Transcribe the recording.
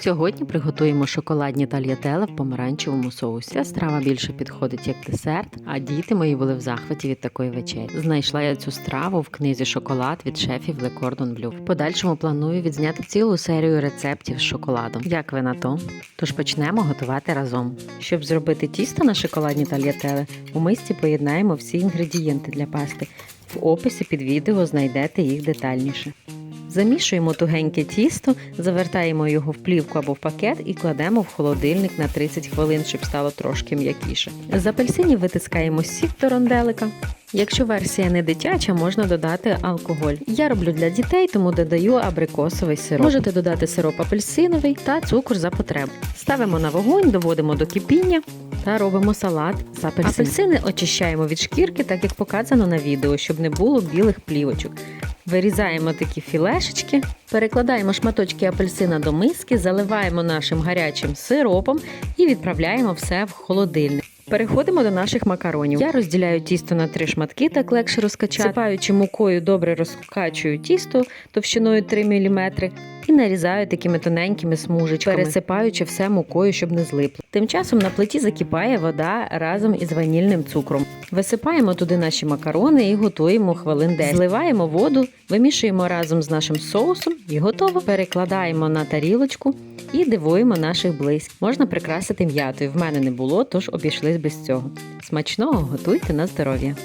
Сьогодні приготуємо шоколадні тальятеле в помаранчевому соусі. Ця страва більше підходить як десерт, а діти мої були в захваті від такої вечері. Знайшла я цю страву в книзі Шоколад від шефів Le Cordon Bleu. В подальшому планую відзняти цілу серію рецептів з шоколадом. Як ви на то? Тож почнемо готувати разом. Щоб зробити тісто на шоколадні тальятеле, у мисці поєднаємо всі інгредієнти для пасти. В описі під відео знайдете їх детальніше. Замішуємо тугеньке тісто, завертаємо його в плівку або в пакет і кладемо в холодильник на 30 хвилин, щоб стало трошки м'якіше. З апельсинів витискаємо сік до ронделика. Якщо версія не дитяча, можна додати алкоголь. Я роблю для дітей, тому додаю абрикосовий сироп. Можете додати сироп апельсиновий та цукор за потреб. Ставимо на вогонь, доводимо до кипіння та робимо салат з апельсин. Апельсини очищаємо від шкірки, так як показано на відео, щоб не було білих плівочок. Вирізаємо такі філешечки, перекладаємо шматочки апельсина до миски, заливаємо нашим гарячим сиропом і відправляємо все в холодильник. Переходимо до наших макаронів. Я розділяю тісто на три шматки, так легше розкачати. Сипаючи мукою, добре розкачую тісто товщиною 3 мм і нарізаю такими тоненькими смужечками, пересипаючи все мукою, щоб не злипло. Тим часом на плиті закипає вода разом із ванільним цукром. Висипаємо туди наші макарони і готуємо хвилин 10. Зливаємо воду, вимішуємо разом з нашим соусом і готово. Перекладаємо на тарілочку і дивуємо наших близьких. Можна прикрасити м'ятою. В мене не було, тож обійшлись без цього. Смачного готуйте на здоров'я.